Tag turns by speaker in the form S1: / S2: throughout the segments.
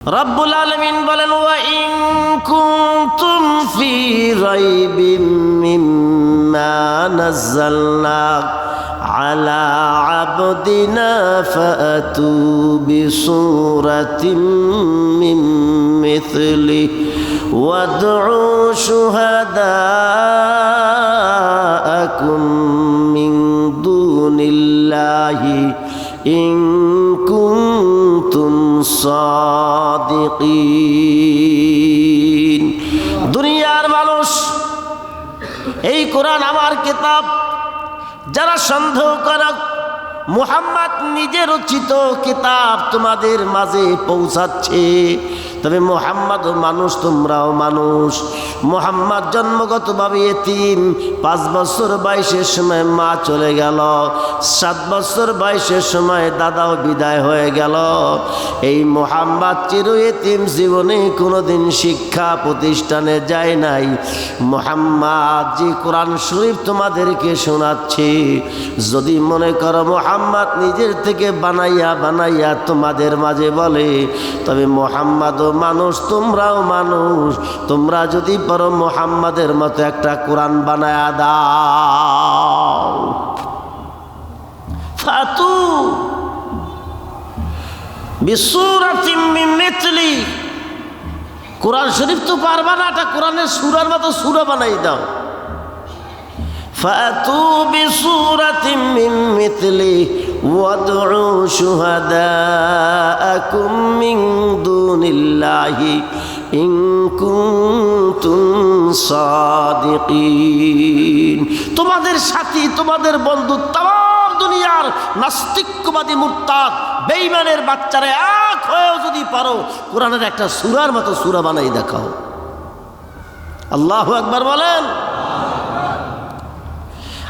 S1: রব্বুল আলমিন বলেন ওয়াইন কুনতুম ফি রাইবিম মিম্মা নাযালনা আলা আবদিনা ফাতু বিসূরাতিম মিন মিথলি ওয়াদউ শুহাদাআকুম মিন দুনিল্লাহি ইন সাদিকিন। দুনিয়ার মানুষ, এই কোরআন আমার কিতাব, যারা সন্দেহ করক, মোহাম্মদ নিজে রচিত কিতাব তোমাদের মাঝে পৌঁছাচ্ছে। তবে মোহাম্মদ মানুষ, তোমরাও মানুষ। মোহাম্মদ জন্মগতভাবে এতিম। পাঁচ বছর বয়সের সময় মা চলে গেল। সাত বছর বয়সের সময় দাদাও বিদায় হয়ে গেল। এই মোহাম্মদ চির এতিম জীবনে কোনোদিন শিক্ষা প্রতিষ্ঠানে যায় নাই। মোহাম্মদ, যে কোরআন শরীফ তোমাদেরকে শোনাচ্ছি, যদি মনে করো মোহাম্মদ নিজের থেকে বানাইয়া বানাইয়া তোমাদের মাঝে বলে, তবে মোহাম্মদও মানুষ, তোমরাও মানুষ। তোমরা যদি পারো মোহাম্মদের মতো একটা কোরআন বানায় দাও। ফাতু। বিশ্বরাতিমিতলি কোরআন শরীফ তো পারবা না, একটা কোরআনের সুরার মতো সুরা বানাই দাও। ফাতু বিশ্বরাতিমিতলি وادعوا شهداءكم من دون الله إن كنتم صادقين তোমাদের সাথী তোমাদের বন্ধু তাম দুনিয়ার নাস্তিকবাদী মুরতাদ বেইমানের বাচ্চারা এক হয়েও যদি পারো কোরআনের একটা সুরার মতো সুরা বানাই দেখাও আল্লাহ একবার বলেন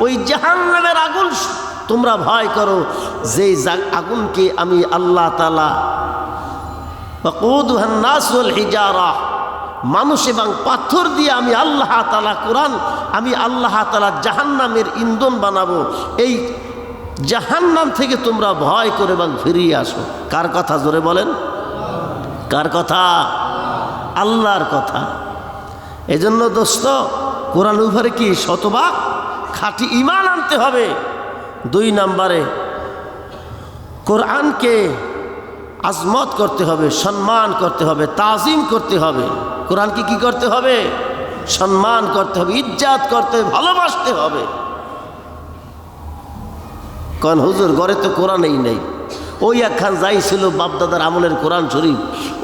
S1: ওই জাহান্নামের আগুন, তোমরা ভয় করো যে আগুনকে আমি আল্লাহ তালা হিজারা, মানুষ এবং পাথর দিয়ে আমি আল্লাহ তালা কোরআন, আমি আল্লাহ তালা জাহান্নামের ইন্ধন বানাবো। এই জাহান্নাম থেকে তোমরা ভয় করে এবং ফিরিয়ে আসো। কার কথা জোরে বলেন? কার কথা? আল্লাহর কথা। এজন্য দোস্ত কোরআন উপরে কি শতভাগ? খাঁটি ইমান আনতে হবে। দুই নাম্বারে, কোরআনকে আজমত করতে হবে, সম্মান করতে হবে, তাজিম করতে হবে। কোরআনকে কি করতে হবে? সম্মান করতে হবে, ইজ্জাত করতে হবে ভালোবাসতে হবে। কারণ হুজুর, ঘরে তো কোরআনেই নেই। ওই একখান যাই ছিল বাপদাদার আমলের কোরআন শরীফ,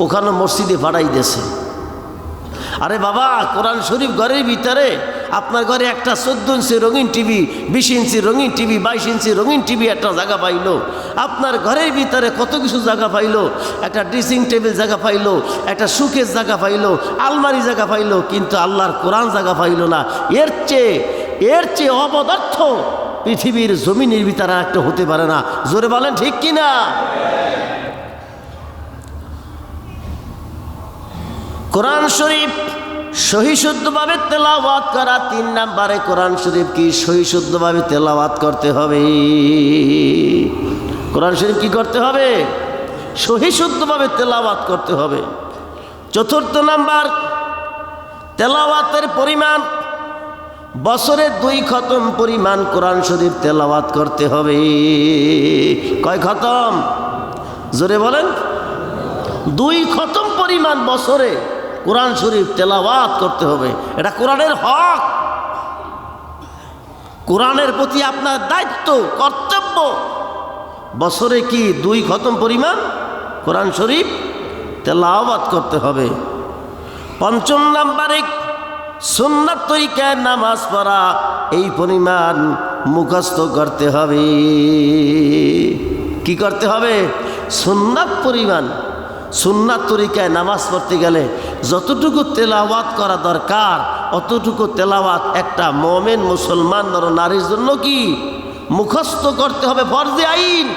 S1: ওখানে মসজিদে ফাড়াই দিয়েছে। আরে বাবা, কোরআন শরীফ ঘরের ভিতরে আপনার ঘরে একটা চোদ্দ ইঞ্চি রঙিন টিভি বিশ ইঞ্চি রঙিন টিভি বাইশ ইঞ্চি রঙিন টিভি একটা জায়গা পাইলো। আপনার ঘরের ভিতরে কত কিছু জায়গা পাইলো, একটা ড্রেসিং টেবিল জায়গা পাইলো, একটা সুকের জায়গা পাইলো, আলমারি জায়গা পাইলো, কিন্তু আল্লাহর কোরআন জায়গা পাইলো না। এর চেয়ে এর চেয়ে অপদার্থ পৃথিবীর জমিনের ভিতরে একটা হতে পারে না। জোরে বলেন ঠিক কিনা? কোরআন শরীফ সহিশুদ্ধভাবে তেলাওয়াত করা, তিন নাম্বারে কোরআন শরীফ কি সহিশুদ্ধভাবে তেলাওয়াত করতে হবে? কোরআন শরীফ কি করতে হবে? সহিশুদ্ধভাবে তেলাওয়াত করতে হবে। চতুর্থ নাম্বার, তেলাওয়াতের পরিমাণ, বছরে দুই খতম পরিমাণ কোরআন শরীফ তেলাওয়াত করতে হবে। কয় খতম? জোরে বলেন। দুই খতম পরিমাণ বছরে কোরআন শরীফ তেলাওয়াত করতে হবে। এটা কোরআনের হক। কোরআনের প্রতি আপনার দায়িত্ব, কর্তব্য। বছরে কি দুই খতম পরিমাণ কোরআন শরীফ তেলাওয়াত করতে হবে? পঞ্চম নাম্বারে সুন্নাত তরিকায় নামাজ পড়া, এই পরিমাণ মুখস্থ করতে হবে। কি করতে হবে? সুন্নাত পরিমাণ সুন্নাত তরিকায় নামাজ পড়তে গেলে যতটুকু তেলাওয়াত করা দরকার, অতটুকু তেলাওয়াত একটা মমেন মুসলমান নর নারীর জন্য কি? মুখস্থ করতে হবে ফরজে আইন।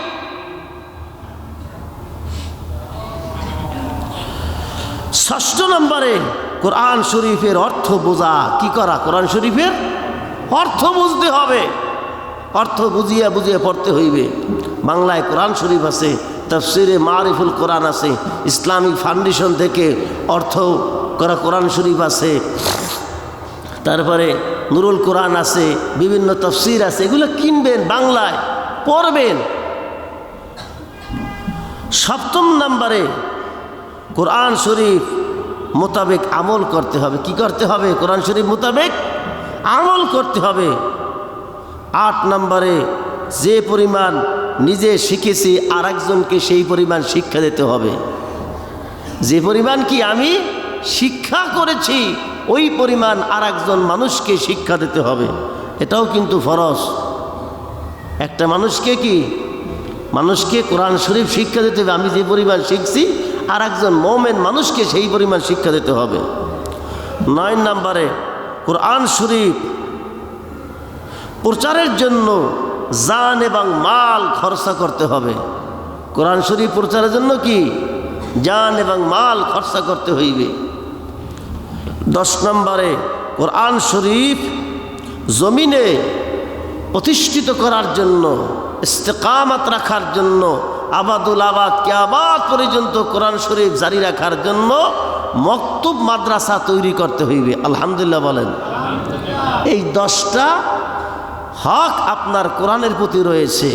S1: ষষ্ঠ নম্বরে কোরআন শরীফের অর্থ বোঝা। কি করা? কোরআন শরীফের অর্থ বুঝতে হবে। অর্থ বুঝিয়া বুঝিয়া পড়তে হইবে। বাংলায় কোরআন শরীফ আছে। তফসিরে মারিফুল কোরআন আছে, ইসলামিক ফাউন্ডেশন থেকে অর্থ করা কোরআন শরীফ আছে, তারপরে নুরুল কোরআন আছে, বিভিন্ন তফসির আছে, এগুলো কিনবেন বাংলায়, পড়বেন। সপ্তম নম্বরে কোরআন শরীফ মোতাবেক আমল করতে হবে। কি করতে হবে? কোরআন শরীফ মোতাবেক আমল করতে হবে। আট নম্বরে যে পরিমাণ নিজে শিখেছি আর একজনকে সেই পরিমাণ শিক্ষা দিতে হবে। যে পরিমাণ কি আমি শিক্ষা করেছি, ওই পরিমাণ আর একজন মানুষকে শিক্ষা দিতে হবে। এটাও কিন্তু ফরজ। একটা মানুষকে কি? মানুষকে কোরআন শরীফ শিক্ষা দিতে হবে, আমি যে পরিমাণ শিখছি আর একজন মোমেন মানুষকে সেই পরিমাণ শিক্ষা দিতে হবে। নয় নম্বরে, কোরআন শরীফ প্রচারের জন্য জান এবং মাল খরচা করতে হবে। কোরআন শরীফ প্রচারের জন্য কি? জান এবং মাল খরচা করতে হইবে। দশ নম্বরে, কোরআন শরীফ জমিনে প্রতিষ্ঠিত করার জন্য, ইস্তেকামাত রাখার জন্য, আবাদুল আবাদ কে আবাদ পর্যন্ত কোরআন শরীফ জারি রাখার জন্য মক্তুব মাদ্রাসা তৈরি করতে হইবে। আলহামদুলিল্লাহ বলেন। এই দশটা হক আপনার কোরআনের প্রতি রয়েছে।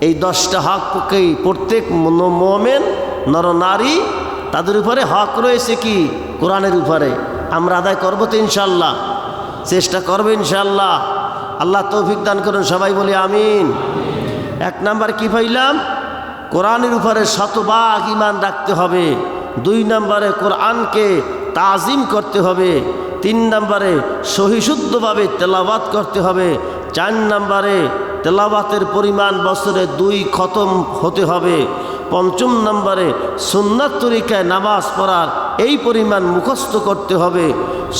S1: এই দশটা হক পক্ষেই প্রত্যেক মোমেন নরনারী তাদের উপরে হক রয়েছে কি? কোরআনের উপরে। আমরা আদায় করব তো ইনশাল্লাহ। চেষ্টা করব ইনশাল্লাহ। আল্লাহ তৌফিক দান করুন, সবাই বলি আমিন। এক নাম্বার কি পাইলাম? কোরআনের উপরে শতভাগ ইমান রাখতে হবে। দুই নম্বরে কোরআনকে তাজিম করতে হবে। তিন নম্বরে সহিশুদ্ধভাবে তেলাবাত করতে হবে। চার নম্বরে তেলাবাতের পরিমাণ বছরে দুই খতম হতে হবে। পঞ্চম নম্বরে সুন্নাত তরিকায় নামাজ পড়ার এই পরিমাণ মুখস্থ করতে হবে।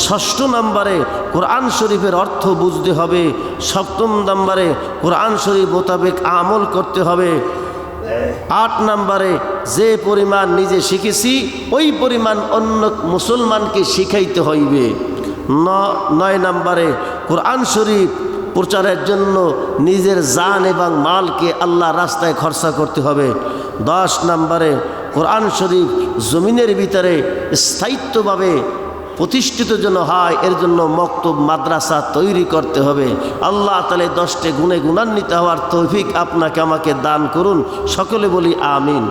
S1: ষষ্ঠ নম্বরে কোরআন শরীফের অর্থ বুঝতে হবে। সপ্তম নম্বরে কোরআন শরীফ মোতাবেক আমল করতে হবে। আট নম্বরে যে পরিমাণ নিজে শিখেছি, ওই পরিমাণ অন্য মুসলমানকে শিখাইতে হইবে। নয় নম্বরে কোরআন শরীফ প্রচারের জন্য নিজের জান এবং মালকে আল্লাহ রাস্তায় খরচা করতে হবে। দশ নম্বরে কোরআন শরীফ জমিনের ভিতরে স্থায়িত্বভাবে প্রতিষ্ঠিত যেন হয়, এর জন্য মক্তব মাদ্রাসা তৈরি করতে হবে। আল্লাহ তালে দশটে গুণে গুণান্বিত হওয়ার তৌফিক আপনাকে আমাকে দান করুন। সকলে বলি আমিন।